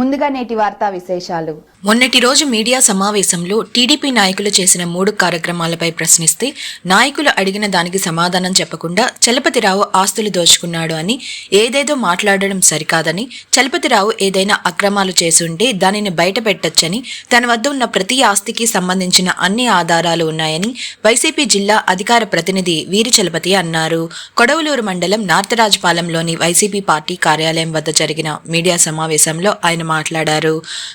ముందుగా నేటి వార్తా విశేషాలు. మొన్నటి రోజు మీడియా సమావేశంలో టీడీపీ నాయకులు చేసిన మూడు కార్యక్రమాలపై ప్రశ్నిస్తే నాయకులు అడిగిన దానికి సమాధానం చెప్పకుండా చలపతిరావు ఆస్తులు దోచుకున్నాడు అని ఏదేదో మాట్లాడడం సరికాదని చలపతిరావు ఏదైనా అక్రమాలు చేసుంటే దానిని బయట పెట్టొచ్చని తన వద్ద ఉన్న ప్రతి ఆస్తికి సంబంధించిన అన్ని ఆధారాలు ఉన్నాయని వైసీపీ జిల్లా అధికార ప్రతినిధి వీరి చలపతి అన్నారు. కొడవలూరు మండలం నార్తరాజపాలెంలోని వైసీపీ పార్టీ కార్యాలయం వద్ద జరిగిన మీడియా సమావేశంలో ఆయన మాట్లాడారు.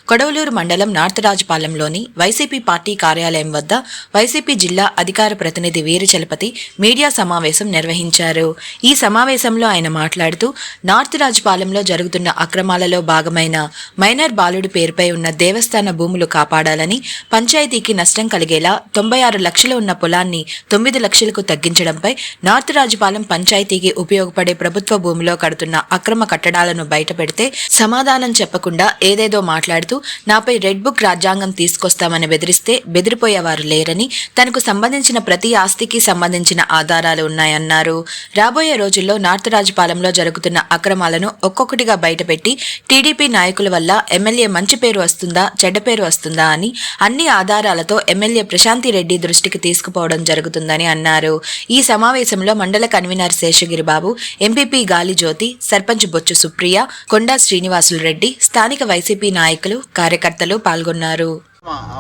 కొడవలూరు మండలం నార్తరాజపాలెంలోని వైసీపీ పార్టీ కార్యాలయం వద్ద వైసీపీ జిల్లా అధికార ప్రతినిధి వీరచలపతి మీడియా సమావేశం నిర్వహించారు. ఈ సమావేశంలో ఆయన మాట్లాడుతూ నార్త్ రాజపాలెంలో జరుగుతున్న అక్రమాలలో భాగమైన మైనర్ బాలుడి పేరుపై ఉన్న దేవస్థాన భూములు కాపాడాలని పంచాయతీకి నష్టం కలిగేలా తొంభై ఆరు లక్షలు ఉన్న పొలాన్ని తొమ్మిది లక్షలకు తగ్గించడంపై నార్త్ రాజపాలెం పంచాయతీకి ఉపయోగపడే ప్రభుత్వ భూమిలో కడుతున్న అక్రమ కట్టడాలను బయటపెడితే సమాధానం చెప్పకుండా ఏదేదో మాట్లాడుతూ నాపై రెడ్ బుక్ రాజ్యాంగం తీసుకొస్తామని బెదిరిస్తే బెదిరిపోయేవారు లేరని తనకు సంబంధించిన ప్రతి ఆస్తికి సంబంధించిన ఆధారాలు ఉన్నాయన్నారు. రాబోయే రోజుల్లో నార్త్ రాజపాలెంలో జరుగుతున్న అక్రమాలను ఒక్కొక్కటిగా బయటపెట్టి టీడీపీ నాయకుల వల్ల ఎమ్మెల్యే మంచి పేరు వస్తుందా చెడ్డ పేరు వస్తుందా అని అన్ని ఆధారాలతో ఎమ్మెల్యే ప్రశాంతి రెడ్డి దృష్టికి తీసుకుపోవడం జరుగుతుందని అన్నారు. ఈ సమావేశంలో మండల కన్వీనర్ శేషగిరి బాబు ఎంపీపీ గాలి జ్యోతి సర్పంచ్ బొచ్చు సుప్రియ కొండా శ్రీనివాసులు రెడ్డి స్థానిక స్థానిక వైసీపీ నాయకులు కార్యకర్తలు పాల్గొన్నారు.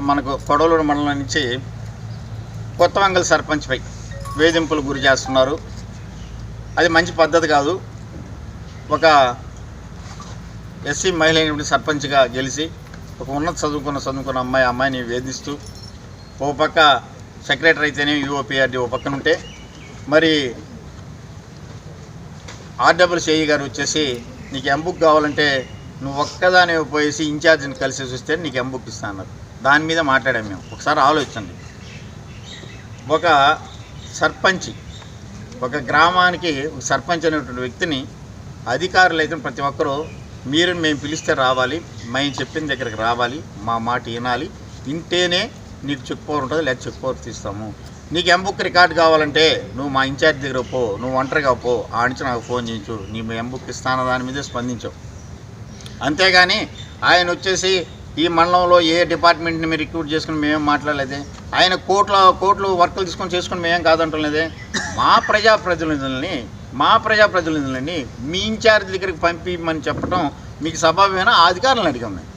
మనకు కొడవలూరు మండలం నుంచి కొత్త వంగల సర్పంచ్పై వేధింపులు గురి చేస్తున్నారు. అది మంచి పద్ధతి కాదు. ఒక ఎస్సీ మహిళ అయినటువంటి సర్పంచ్గా గెలిచి ఒక ఉన్నత చదువుకున్న చదువుకున్న అమ్మాయి అమ్మాయిని వేధిస్తూ ఓ పక్క సెక్రటరీ అయితేనే యూఓపీఆర్డీ ఓ పక్కన ఉంటే మరి ఆర్డబ్ల్యూసిఐ గారు వచ్చేసి నీకు ఎంబుక్ కావాలంటే నువ్వు ఒక్కదాని పోయేసి ఇన్ఛార్జిని కలిసి చూస్తే నీకు ఎంబుక్ ఇస్తా అన్నారు. దాని మీద మాట్లాడాము మేము. ఒకసారి ఆలోచించండి. ఒక సర్పంచి ఒక గ్రామానికి ఒక సర్పంచ్ అనేటువంటి వ్యక్తిని అధికారులు అయితే ప్రతి ఒక్కరూ మీరు మేము పిలిస్తే రావాలి మేము చెప్పిన దగ్గరికి రావాలి మా మాట వినాలి వింటేనే నీకు చెక్ పవర్ ఉంటుంది లేదా చెక్ పవర్ తీస్తాము. నీకు ఎంబుక్ రికార్డ్ కావాలంటే నువ్వు మా ఇన్ఛార్జ్ దగ్గర పో నువ్వు ఒంటరిగా పో ఆ నుంచి నాకు ఫోన్ చేయించు నీ ఎంబుక్ ఇస్తాన దాని మీదే స్పందించవు అంతేగాని ఆయన వచ్చేసి ఈ మండలంలో ఏ డిపార్ట్మెంట్ని మీరు రిక్రూట్ చేసుకుని మేమేం మాట్లాడలేదే? ఆయన కోట్ల కోట్లు వర్కులు తీసుకొని చేసుకుని మేమేం కాదంటలేదే? మా ప్రజాప్రతినిధుల్ని మా ప్రజాప్రతినిధులని మీ ఇన్ఛార్జ్ దగ్గరికి పంపిమని చెప్పడం మీకు సభావేనా అధికారులను అడిగాం మేము.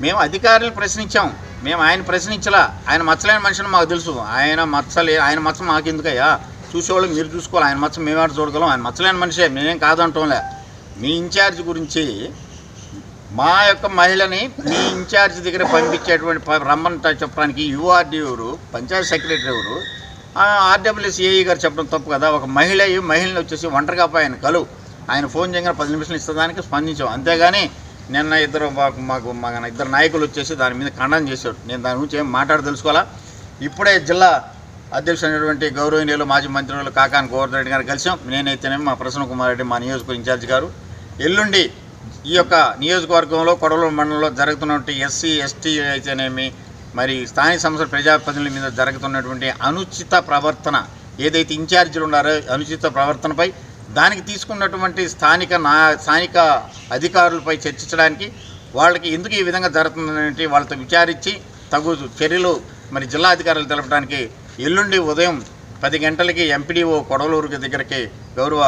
మేము అధికారులను ప్రశ్నించాం. మేము ఆయన ప్రశ్నించలా. ఆయన మచ్చలేని మనిషిని మాకు తెలుసు. ఆయన మచ్చలే ఆయన మచ్చ మాకెందుకయ్యా? చూసేవాళ్ళు మీరు చూసుకోవాలి. ఆయన మచ్చ మేమాడు చూడగలం? ఆయన మచ్చలేని మనిషే. మేమేం కాదంటాంలే. మీ ఇన్ఛార్జ్ గురించి మా యొక్క మహిళని మీ ఇన్ఛార్జ్ దగ్గర పంపించేటువంటి రమ్మని చెప్పడానికి యూఆర్డీ ఎవరు పంచాయత్ సెక్రటరీ ఎవరు ఆర్డబ్ల్యూసీఏఈ గారు చెప్పడం తప్పు కదా. ఒక మహిళ మహిళని వచ్చేసి ఒంటరిగా పోయి ఆయన కలు ఆయన ఫోన్ చేయగానే పది నిమిషాలు ఇస్తదానికి స్పందించాం. అంతేగాని నిన్న ఇద్దరు మాకు మాకు మా ఇద్దరు నాయకులు వచ్చేసి దాని మీద ఖండన చేశారు. నేను దాని గురించి ఏం మాట్లాడి తెలుసుకోవాలా? ఇప్పుడే జిల్లా అధ్యక్షుడైనటువంటి గౌరవనీయులు మాజీ మంత్రులు కాకాని గోవర్ధన్ రెడ్డి గారు కలిసాం. నేనైతేనేమి మా ప్రసన్న కుమార్ రెడ్డి మా నియోజకవర్గ ఇన్ఛార్జ్ గారు. ఎల్లుండి ఈ యొక్క నియోజకవర్గంలో కొడవలూరు మండలంలో జరుగుతున్నటువంటి ఎస్సీ ఎస్టీ అయితేనేమి మరి స్థానిక సంస్థల ప్రజాప్రతినిధుల మీద జరుగుతున్నటువంటి అనుచిత ప్రవర్తన ఏదైతే ఇన్ఛార్జీలు ఉన్నారో అనుచిత ప్రవర్తనపై దానికి తీసుకున్నటువంటి స్థానిక నా స్థానిక అధికారులపై చర్చించడానికి వాళ్ళకి ఎందుకు ఈ విధంగా జరుగుతుందనేది వాళ్ళతో విచారించి తగు చర్యలు మరి జిల్లా అధికారులు తెలపడానికి ఎల్లుండి ఉదయం పది గంటలకి ఎంపీడీఓ కొడవలూరు దగ్గరికి గౌరవ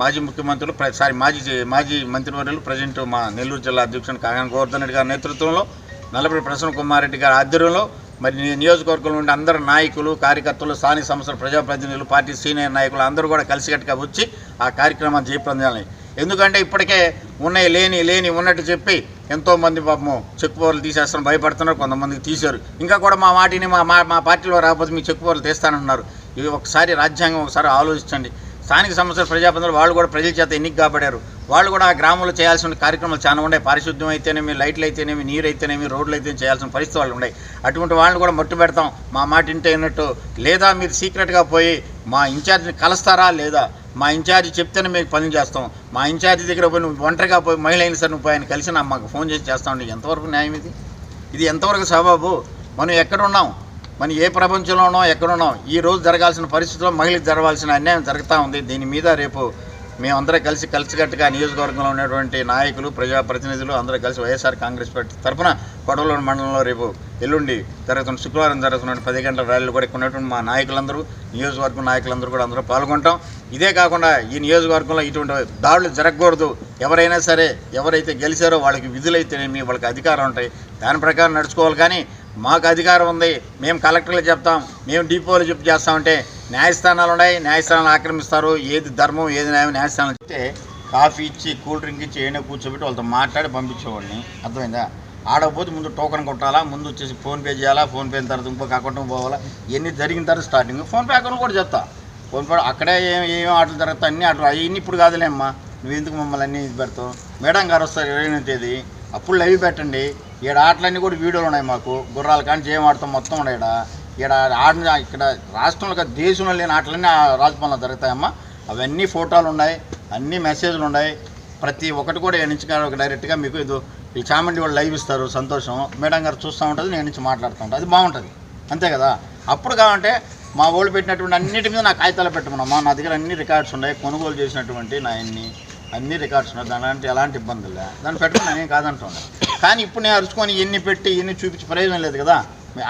మాజీ ముఖ్యమంత్రులు సారీ మాజీ మాజీ మంత్రివర్యులు ప్రజెంట్ మా నెల్లూరు జిల్లా అధ్యక్షుడు కాగన గోవర్ధన్ రెడ్డి గారి నేతృత్వంలో నల్లపల్లి ప్రసన్న కుమార్ రెడ్డి గారి ఆధ్వర్యంలో మరి నియోజకవర్గంలో ఉండే అందరు నాయకులు కార్యకర్తలు స్థానిక సంస్థల ప్రజాప్రతినిధులు పార్టీ సీనియర్ నాయకులు అందరూ కూడా కలిసికట్టుగా వచ్చి ఆ కార్యక్రమాన్ని జయప్రదాలని ఎందుకంటే ఇప్పటికే ఉన్నాయి లేని లేని ఉన్నట్టు చెప్పి ఎంతోమంది పాపము చెక్ పోర్లు తీసేస్తాను భయపడుతున్నారు కొంతమందికి తీశారు. ఇంకా కూడా మా వాటిని మా మా మా పార్టీలో రాకపోతే మీ చెక్ పోర్లు తీస్తానంటున్నారు. ఇది ఒకసారి రాజ్యాంగం ఒకసారి ఆలోచించండి. స్థానిక సంస్థల ప్రజాప్రతినిధులు వాళ్ళు కూడా ప్రజల చేత ఎన్నిక కాబడారు. వాళ్ళు కూడా ఆ గ్రామంలో చేయాల్సిన కార్యక్రమాలు చాలా ఉన్నాయి. పారిశుద్ధ్యం అయితేనేమి లైట్లు అయితేనేమి నీరు అయితేనేమి రోడ్లు అయితే చేయాల్సిన పరిస్థితి వాళ్ళు ఉన్నాయి. అటువంటి వాళ్ళని కూడా మట్టు పెడతాం. మా మాట ఇంటే అన్నట్టు లేదా మీరు సీక్రెట్గా పోయి మా ఇన్ఛార్జిని కలుస్తారా లేదా? మా ఇన్ఛార్జి చెప్తేనే మీకు పని చేస్తాం. మా ఇన్ఛార్జి దగ్గర పోయి నువ్వు ఒంటరిగా పోయి మహిళ అయిన సార్ నువ్వు పోయి ఆయన కలిసి నా మాకు ఫోన్ చేసి చేస్తా ఎంతవరకు న్యాయం ఇది? ఇది ఎంతవరకు సబాబు? మనం ఎక్కడ ఉన్నాం? మనం ఏ ప్రపంచంలో ఉన్నాం ఈ రోజు జరగాల్సిన పరిస్థితుల్లో మహిళకు జరగాల్సిన అన్యాయం జరుగుతూ ఉంది. దీని మీద రేపు మేమందరం కలిసి కలిసికట్టుగా నియోజకవర్గంలో ఉన్నటువంటి నాయకులు ప్రజాప్రతినిధులు అందరూ కలిసి వైఎస్ఆర్ కాంగ్రెస్ పార్టీ తరఫున కొడవలూరు మండలంలో రేపు ఎల్లుండి జరుగుతున్న శుక్రవారం జరుగుతున్న పది గంటల ర్యాలీలు కూడా ఇక్కడ ఉన్నటువంటి మా నాయకులందరూ నియోజకవర్గం నాయకులందరూ కూడా అందరూ పాల్గొంటాం. ఇదే కాకుండా ఈ నియోజకవర్గంలో ఇటువంటి దాడులు జరగకూడదు. ఎవరైనా సరే ఎవరైతే గెలిచారో వాళ్ళకి విధులైతేనేమి వాళ్ళకి అధికారం ఉంటాయి. దాని ప్రకారం నడుచుకోవాలి. కానీ మాకు అధికారం ఉంది. మేము కలెక్టర్లు చెప్తాం. మేము డిపోలు చెప్పి చేస్తామంటే న్యాయస్థానాలు ఉన్నాయి. న్యాయస్థానాలు ఆక్రమిస్తారు. ఏది ధర్మం ఏది న్యాయం న్యాయస్థానాలు చెప్తే కాఫీ ఇచ్చి కూల్ డ్రింక్ ఇచ్చి ఏమైనా కూర్చోబెట్టి వాళ్ళతో మాట్లాడి పంపించేవాడిని. అర్థమైందా? ఆడకపోతే ముందు టోకెన్ కొట్టాలా? ముందు వచ్చేసి ఫోన్పే చేయాలా? ఫోన్పే తర్వాత ఇంకొక అకౌంట్ పోవాలా? ఇవన్నీ జరిగిన తర్వాత స్టార్టింగ్ ఫోన్పే అకౌంట్ కూడా చెప్తా ఫోన్పే అక్కడే ఏం ఏం ఆటలు జరుగుతాయి? అన్ని ఆటలు. అవన్నీ ఇప్పుడు కాదులే అమ్మా నువ్వు ఎందుకు మమ్మల్ని అన్నీ ఇది పెడతావు? మేడం గారు వస్తారు ఇరవై తేదీ. అప్పుడు లైవ్ పెట్టండి. ఈడ ఆటలన్నీ కూడా వీడియోలు ఉన్నాయి మాకు. గుర్రాలు కానీ జయం ఆడతాం మొత్తం ఉన్నాయి ఈడ. ఈడ ఆడిన ఇక్కడ రాష్ట్రంలో కాదు, దేశంలో లేని ఆటలన్నీ రాజభవన్లో జరుగుతాయమ్మా. అవన్నీ ఫోటోలు ఉన్నాయి అన్ని మెసేజ్లు ఉన్నాయి. ప్రతి ఒక్కటి కూడా ఎన్నించి డైరెక్ట్గా మీకు ఇది ఈ చామండి వాళ్ళు లైవ్ ఇస్తారు సంతోషం. మేడం గారు చూస్తూ ఉంటుంది నేను నుంచి మాట్లాడుతూ ఉంటాను అది బాగుంటుంది. అంతే కదా? అప్పుడు కావాలంటే మా వాళ్ళు పెట్టినటువంటి అన్నిటి మీద నా కాగితాలు పెట్టమన్నమ్మా నా దగ్గర అన్ని రికార్డ్స్ ఉన్నాయి కొనుగోలు చేసినటువంటి నా అన్ని. అన్ని రికార్డ్స్ ఉన్నాయి దాని అంటే ఎలాంటి ఇబ్బందులు లే. దాన్ని పెట్టుకుని నేను కాదంటున్నాను కానీ ఇప్పుడు నేను అరుచుకొని ఎన్ని పెట్టి ఎన్ని చూపించి ప్రయోజనం లేదు కదా.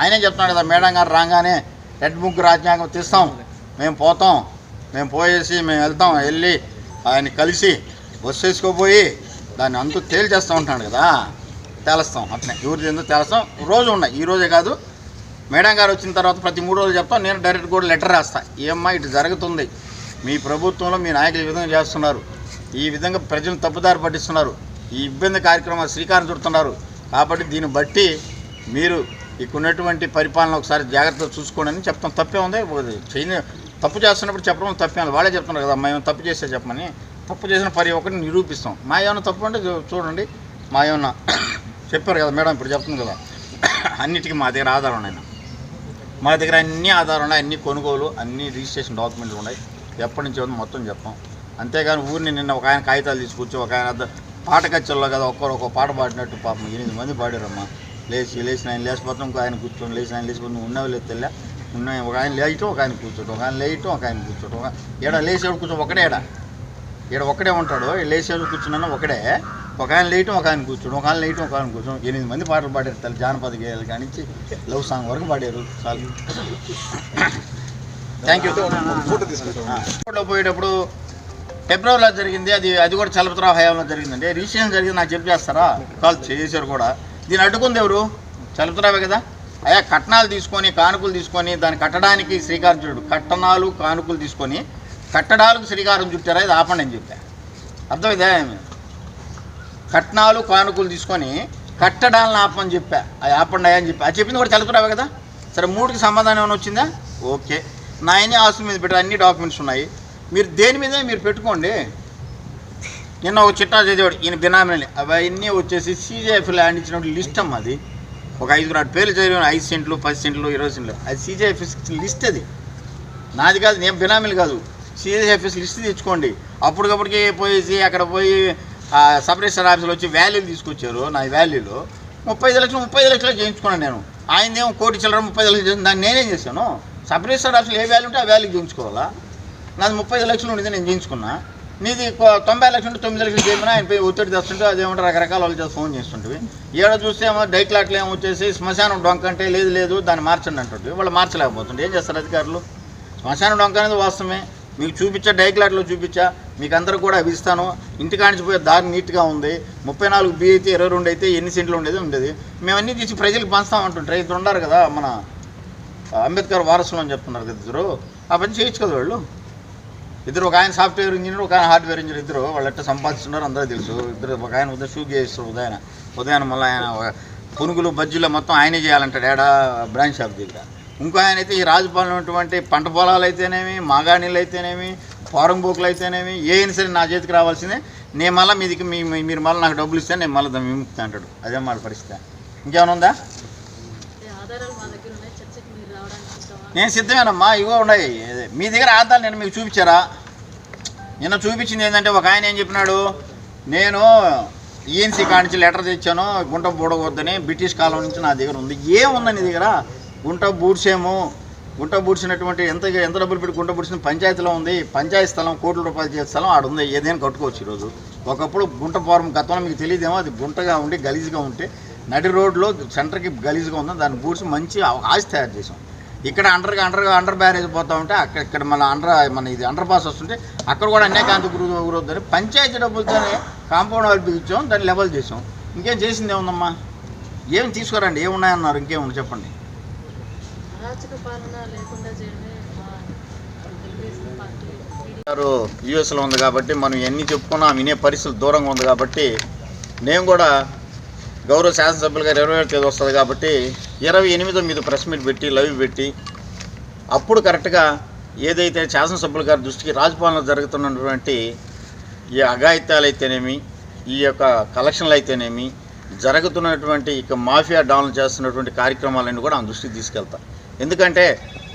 ఆయనే చెప్తున్నాడు కదా మేడం గారు రాగానే రెడ్ బుక్ రాజ్యాంగం తీస్తాం. మేము పోతాం. మేము పోయేసి మేము వెళ్తాం. వెళ్ళి ఆయన కలిసి బస్సు వేసుకోపోయి దాన్ని అంతా తేల్చేస్తూ ఉంటాడు కదా. తేలుస్తాం అట్నే. ఎవరిది ఏందో తేలుస్తాం. రోజు ఉన్నాయి. ఈ రోజే కాదు. మేడం గారు వచ్చిన తర్వాత ప్రతి మూడు రోజులు చెప్తాం. నేను డైరెక్ట్ కూడా లెటర్ రాస్తా. ఏమ్మా ఇటు జరుగుతుంది. మీ ప్రభుత్వంలో మీ నాయకులు ఈ విధంగా చేస్తున్నారు. ఈ విధంగా ప్రజలు తప్పుదారి పట్టిస్తున్నారు. ఈ ఇబ్బంది కార్యక్రమాలు శ్రీకారం చుడుతున్నారు. కాబట్టి దీన్ని బట్టి మీరు ఇక్కడ పరిపాలన ఒకసారి జాగ్రత్తగా చూసుకోండి అని చెప్తాం. తప్పే ఉంది. చేయని తప్పు చేస్తున్నప్పుడు చెప్పడం తప్పే వాళ్ళే చెప్తున్నారు కదా మేము తప్పు చేస్తే చెప్పమని. తప్పు చేసిన పరి ఒకటి నిరూపిస్తాం. మా ఏమైనా తప్పు అంటే చూడండి. మా ఏమన్నా చెప్పారు కదా మేడం ఇప్పుడు చెప్తుంది కదా. అన్నిటికీ మా దగ్గర ఆధారం ఉన్నాయి మా దగ్గర అన్ని ఆధారం ఉన్నాయి. అన్ని కొనుగోలు అన్ని రిజిస్ట్రేషన్ డాక్యుమెంట్లు ఉన్నాయి. ఎప్పటి నుంచి ఉంది మొత్తం చెప్పాం అంతేగాని ఊరిని నిన్న ఒక ఆయన కాగితాలు తీసుకొచ్చి ఒక ఆయన పాట కచ్చల్లో కదా ఒక్కరు ఒక పాట పాడినట్టు పాపం ఎనిమిది మంది పాడారమ్మా లేచి లేచిన ఆయన లేచిపోతాం ఇంకో ఆయన కూర్చొని లేచిన ఆయన లేచిపోతే నువ్వు ఉన్నావు లేదు తెల్ల ఉన్నాయి ఒక ఆయన లేయటం ఒక ఆయన కూర్చోటం ఒక ఆయన లేయటం ఒక ఆయన కూర్చోటం ఒక ఏడ లేచేవాడు కూర్చో ఒకడే ఏడ ఇక్కడ ఒకడే ఉంటాడు ఈ లేచేవాడు కూర్చున్నా ఒకడే ఒక ఆయన లేయటం ఒక ఆయన కూర్చోడం ఒక ఆయన లేయటం ఒక ఆయన కూర్చోడం ఎనిమిది మంది పాటలు పాడారు తల్లి జానపద గేయాలు కానించి లవ్ సాంగ్ వరకు పాడారు చాలు థ్యాంక్ యూ ఫోటో పోయేటప్పుడు ఫిబ్రవరిలో జరిగింది అది అది కూడా చలపతిరావు హయాంలో జరిగిందండి. రిజిస్ట్రేషన్ జరిగింది నాకు చెప్పి చేస్తారా? కాల్ చేశారు కూడా. దీన్ని అడ్డుకుంది ఎవరు? చలపతిరావే కదా? అయ్యా కట్నాలు తీసుకొని కానుకలు తీసుకొని దాన్ని కట్టడానికి శ్రీకారం చుట్టాడు కట్టనాలు కానుకలు తీసుకొని కట్టడాలకు శ్రీకారం చుట్టారా? ఇది ఆపండి అని చెప్పా. అర్థమైందా? కట్నాలు కానుకలు తీసుకొని కట్టడాలను ఆపమని చెప్పా. అది ఆపండి అని చెప్పి. అది చెప్పింది కూడా చలపతిరావే కదా? సరే మూడుకి సమాధానం ఏమైనా వచ్చిందా? ఓకే. నాయనే ఆస్తుల మీద పెట్టారు. అన్ని డాక్యుమెంట్స్ ఉన్నాయి. మీరు దేని మీద మీరు పెట్టుకోండి. నిన్న ఒక చిట్టా చదివాడు ఈయన బినామీని అవన్నీ వచ్చేసి సీజేఎఫ్ ల్యాండ్ ఇచ్చిన లిస్ట్ అమ్మ అది. ఒక ఐదుగురు ఆరు పేర్లు చదివాను ఐదు సెంట్లు పది సెంట్లు ఇరవై సెంట్లు. అది సీజేఎఫ్ లిస్ట్ అది. నాది కాదు నేను బినామీలు కాదు. సీజేఎఫ్ఎస్ లిస్ట్ తెచ్చుకోండి. అప్పటికప్పటికి పోయేసి అక్కడ పోయి ఆ, సబ్ రిజిస్టర్ ఆఫీసులో వచ్చి వ్యాల్యూలు తీసుకొచ్చారు నా వ్యాల్యూలో ముప్పై ఐదు లక్షలు ముప్పై ఐదు లక్షలు చేయించుకున్నాను నేను. ఆయనదేమో కోటి చిల్లర ముప్పై ఐదు లక్షలు దాన్ని నేనేం చేశాను? సబ్ రిజిస్టర్ ఆఫీసులో ఏ వాల్యూ ఉంటే ఆ వాల్యూ చేయించుకోవాలా? నాది ముప్పై ఐదు లక్షలు ఉండేది నేను చేయించుకున్నా నీది తొంభై లక్షలు తొమ్మిది లక్షలు చేయమని ఆయన పోయి ఒత్తిడి తెస్తుంటే అదేమంటే రకరకాల వాళ్ళు చేసి ఫోన్ చేస్తుంటివి. ఏడ చూస్తే ఏమో డైక్లాట్లు ఏమో వచ్చేసి శ్మశానం డొంక అంటే లేదు లేదు దాన్ని మార్చండి అంటుంటే వాళ్ళు మార్చలేకపోతుంటే ఏం చేస్తారు అధికారులు? శ్మశానం డొంక అనేది వాస్తవమే. మీకు చూపించా డైక్లాట్లో చూపించా మీకు అందరూ కూడా అవి ఇస్తాను. ఇంటికానించి దారి నీట్గా ఉంది. ముప్పై నాలుగు బి అయితే ఇరవై రెండు అయితే ఎన్ని సెంట్లు ఉండేది ఉండేది. మేము అన్నీ తీసి ప్రజలకు పంచుతామంటుంటారు రైతులు ఉన్నారు కదా మన అంబేద్కర్ వారసులు అని చెప్తున్నారు కదా ఇద్దరు. ఆ పని చేయొచ్చు కదా వాళ్ళు. ఇద్దరు ఒక ఆయన సాఫ్ట్వేర్ ఇంజనీర్ ఒక ఆయన హార్డ్వేర్ ఇంజనీర్. ఇద్దరు వాళ్ళు ఎట్లా సంపాదిస్తున్నారు అందరూ తెలుసు. ఇద్దరు ఒక ఆయన ఉదయం షూ చేస్తారు ఉదయం ఉదయం మళ్ళీ ఆయన పునుగులు బజ్జీలు మొత్తం ఆయనే చేయాలంటాడు ఏడా బ్రాంచ్ షాప్ దగ్గర. ఇంకో ఆయన అయితే ఈ రాజపాలన ఉన్నటువంటి పంట పొలాలు అయితేనేమి మాగాణీలు అయితేనేమి పోరంబోకులు అయితేనేమి ఏ అయినా సరే నా చేతికి రావాల్సిందే. నేను మళ్ళీ మీదికి మీ మీరు మళ్ళీ నాకు డబ్బులు ఇస్తే నేను మళ్ళీ విముక్తి అంటాడు. అదే మన పరిస్థితి. ఇంకేమైనా ఉందా ఆధారాలు మా దగ్గర ఉన్నాయి చర్చకి మీరు రావడానికి ఇష్టమా నేను సిద్ధమేనమ్మా ఇవో ఉన్నాయి. మీ దగ్గర ఆధారాలు నేను మీకు చూపించారా? నిన్న చూపించింది ఏంటంటే ఒక ఆయన ఏం చెప్పినాడు? నేను ఈఎన్సీ కాడి నుంచి లెటర్ తెచ్చాను గుంట పూడవద్దని బ్రిటిష్ కాలం నుంచి నా దగ్గర ఉంది. ఏముంది నీ దగ్గర? గుంట బూడ్సేము గుంట బూడ్చినటువంటి ఎంత ఎంత డబ్బులు పెట్టి గుంట బూడ్చిన పంచాయతీలో ఉంది. పంచాయతీ స్థలం కోట్ల రూపాయలు చేసే స్థలం ఆడ ఉంది. ఏదైనా కట్టుకోవచ్చు ఈరోజు. ఒకప్పుడు గుంట ఫారం గతంలో మీకు తెలియదేమో అది గుంటగా ఉండి గలీజ్గా ఉంటే నడి రోడ్లో సెంటర్కి గలీజ్గా ఉందని దాన్ని బూడ్చి మంచి ఆస్తి తయారు చేసాం ఇక్కడ అండర్ అండర్ అండర్ బ్యారేజ్ పోతా ఉంటే అక్కడ ఇక్కడ మన అండర్ మన ఇది అండర్ పాస్ వస్తుంటే అక్కడ కూడా అన్యకాంతి గురు గురవుతుంది పంచాయతీ డబ్బులతోనే కాంపౌండ్ వాళ్ళు బిగించాం దాన్ని లెవెల్ చేసాం. ఇంకేం చేసింది ఏముందమ్మా? ఏం తీసుకురండి? ఏమున్నాయన్నారు? ఇంకేముంది చెప్పండి. గారు యూఎస్లో ఉంది కాబట్టి మనం ఎన్ని చెప్పుకున్నా వినే పరిస్థితులు దూరంగా ఉంది కాబట్టి నేను కూడా గౌరవ శాసనసభ్యులు గారు ఇరవై తేదీ వస్తుంది కాబట్టి ఇరవై ఎనిమిదో మీద ప్రెస్ మీట్ పెట్టి లైవ్ పెట్టి అప్పుడు కరెక్ట్గా ఏదైతే శాసనసభ్యుల గారి దృష్టికి రాజపాలన జరుగుతున్నటువంటి ఈ అఘాయిత్యాలు అయితేనేమి ఈ యొక్క కలెక్షన్లు అయితేనేమి జరుగుతున్నటువంటి ఇక మాఫియా డౌన్ చేస్తున్నటువంటి కార్యక్రమాలన్నీ కూడా ఆమె దృష్టికి తీసుకెళ్తా. ఎందుకంటే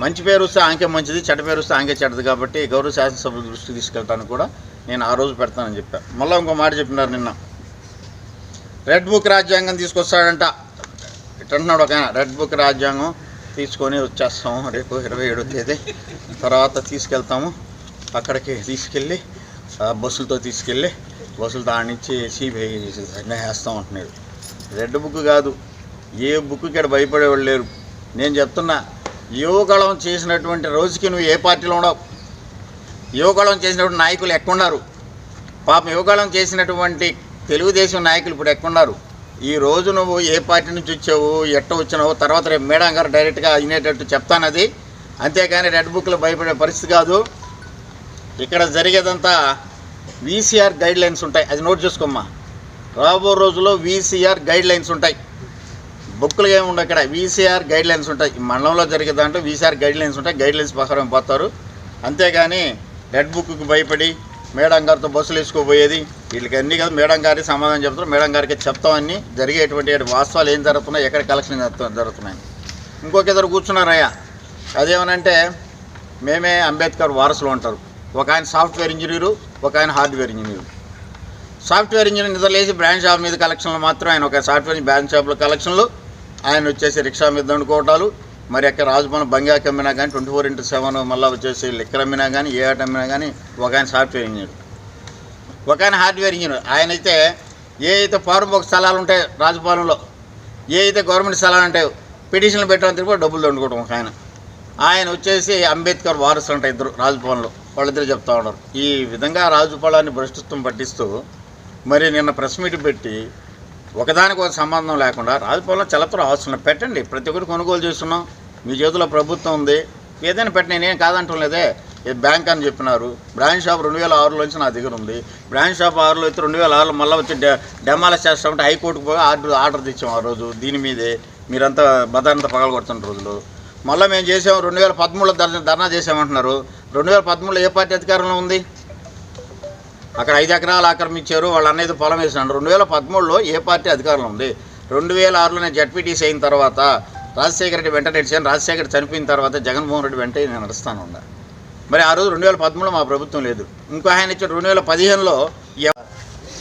మంచి పేరు వస్తే ఆంకే మంచిది చెడ్డ పేరు వస్తే ఆంకే చెడ్డది కాబట్టి గౌరవ శాసనసభ్యుల దృష్టికి తీసుకెళ్తాను కూడా నేను ఆ రోజు పెడతానని చెప్పాను మళ్ళీ ఇంకో మాట చెప్పినారు నిన్న. రెడ్ బుక్ రాజ్యాంగం తీసుకొస్తాడంట. ఇట్టంటున్నాడు ఒక రెడ్ బుక్ రాజ్యాంగం తీసుకొని వచ్చేస్తాము రేపు ఇరవై ఏడో తేదీ. తర్వాత తీసుకెళ్తాము. అక్కడికి తీసుకెళ్ళి బస్సులతో తీసుకెళ్ళి బస్సులతో ఆడించి సిబిఐ వేస్తాం అంటున్నాడు. రెడ్ బుక్ కాదు ఏ బుక్కి ఇక్కడ భయపడేవాళ్ళు లేరు. నేను చెప్తున్నా యువకళం చేసినటువంటి రోజుకి నువ్వు ఏ పార్టీలో ఉండవు. యువకళం చేసినటువంటి నాయకులు ఎక్కడున్నారు? పాపం యువకళం చేసినటువంటి తెలుగుదేశం నాయకులు ఇప్పుడు ఎక్కడున్నారు? ఈ రోజు నువ్వు ఏ పార్టీ నుంచి వచ్చావు ఎట్ట వచ్చినావు తర్వాత రేపు మేడం గారు డైరెక్ట్గా అయినేటట్టు చెప్తానది. అంతేకాని రెడ్ బుక్లో భయపడే పరిస్థితి కాదు. ఇక్కడ జరిగేదంతా వీసీఆర్ గైడ్ లైన్స్ ఉంటాయి. అది నోట్ చేసుకోమ్మా. రాబో రోజుల్లో వీసీఆర్ గైడ్ లైన్స్ ఉంటాయి. బుక్లు ఏమి ఉండవు ఇక్కడ. వీసీఆర్ గైడ్ లైన్స్ ఉంటాయి. మండలంలో జరిగే దాంట్లో వీసీఆర్ గైడ్ లైన్స్ ఉంటాయి. గైడ్ లైన్స్ ప్రకారం పోతారు? అంతేగాని రెడ్ బుక్కి భయపడి మేడం గారితో బస్సులు వేసుకోబోయేది వీళ్ళకి అన్ని కాదు మేడం గారికి సమాధానం చెప్తారు మేడం గారికి చెప్తామని జరిగేటువంటి వాస్తవాలు ఏం జరుగుతున్నాయి ఎక్కడ కలెక్షన్ జరుగుతున్నాయి. ఇంకొక ఇద్దరు కూర్చున్నారయ్యా అదేమనంటే మేమే అంబేద్కర్ వారసులు ఉంటారు ఒక ఆయన సాఫ్ట్వేర్ ఇంజనీరు ఒక ఆయన హార్డ్వేర్ ఇంజనీరు. సాఫ్ట్వేర్ ఇంజనీర్ నిద్రలేసి బ్రాండ్ షాప్ మీద కలెక్షన్లు మాత్రం ఆయన ఒక సాఫ్ట్వేర్ బ్రాండ్ షాప్లో కలెక్షన్లు ఆయన వచ్చేసి రిక్షా మీద దండుకోవటాలు. మరి అక్కడ రాజభవన్ బంగాకి అమ్మినా కానీ ట్వంటీ ఫోర్ ఇంటూ సెవెన్ మళ్ళీ వచ్చేసి లిక్కర్ అమ్మినా కానీ ఏ ఆట అమ్మినా కానీ ఒక ఆయన సాఫ్ట్వేర్ ఇంజనీర్. ఒక ఆయన హార్డ్వేర్ ఇంజనీర్. ఆయన అయితే ఏ అయితే ఒక స్థలాలు ఉంటాయి రాజభవనంలో ఏ అయితే గవర్నమెంట్ స్థలాలు ఉంటాయో పిటిషన్లు పెట్టడానికి కూడా డబ్బులు దండుకోవడం ఒక ఆయన. ఆయన వచ్చేసి అంబేద్కర్ వారసులు ఉంటాయి ఇద్దరు రాజభవన్లో. వాళ్ళిద్దరు చెప్తా ఉన్నారు. ఈ విధంగా రాజుపాలాన్ని భ్రష్టత్వం పట్టిస్తూ మరి నిన్న ప్రెస్ మీట్ పెట్టి ఒకదానికి ఒక సంబంధం లేకుండా రాజభవన్లో చలతర ఆస్తులు పెట్టండి. ప్రతి ఒక్కరు కొనుగోలు చేస్తున్నాం. మీ చేతిలో ప్రభుత్వం ఉంది. ఏదైనా పెట్టండి. నేనేం కాదంటం లేదే. ఇది బ్యాంక్ అని చెప్పినారు. బ్రాంచ్ షాప్ రెండు వేల ఆరులో నుంచి నా దగ్గర ఉంది. బ్రాంచ్ షాప్ ఆరులో అయితే రెండు వేల ఆరులో మళ్ళీ వచ్చి డె డెమాలిష్ చేస్తామంటే హైకోర్టుకు పోయి ఆర్డర్ ఆర్డర్ తెచ్చాం ఆ రోజు దీని మీదే. మీరంతా బదాంతా పగలగొడుతున్న రోజులు. మళ్ళీ మేము చేసాం రెండు వేల పదమూడులో ధర్నా ధర్నా చేసామంటున్నారు. రెండు వేల పదమూడులో ఏ పార్టీ అధికారంలో ఉంది? అక్కడ ఐదు ఎకరాలు ఆక్రమించారు. వాళ్ళు అనేది పొలం వేసినాడు. రెండు వేల పదమూడులో ఏ పార్టీ అధికారంలో ఉంది? రెండు వేల ఆరులో నేను జడ్పీటీసీ అయిన తర్వాత రాజశేఖర రెడ్డి వెంట నడిచాను రాజశేఖర చనిపోయిన తర్వాత జగన్మోహన్ రెడ్డి వెంట నేను నడుస్తాను ఉన్నా. మరి ఆ రోజు రెండు వేల పదమూడులో మా ప్రభుత్వం లేదు. ఇంకో ఆయన ఇచ్చిన రెండు వేల పదిహేనులో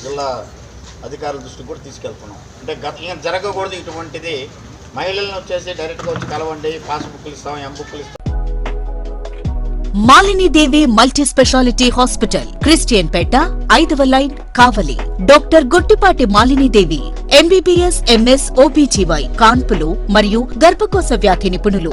జిల్లా అధికారుల దృష్టికి కూడా తీసుకెళ్తున్నాం. అంటే గత ఏం జరగకూడదు ఇటువంటిది. మహిళలను వచ్చేసి డైరెక్ట్గా వచ్చి కలవండి పాస్బుక్లు ఇస్తాం ఎం బుక్లు ఇస్తాం. Malinidevi multi speciality hospital Christian Peta ఐదవ line Kavali. Doctor Guttipati Malinidevi MBBS MS OBGY కాన్పులు మరియు గర్భకోశ వ్యాధి నిపుణులు.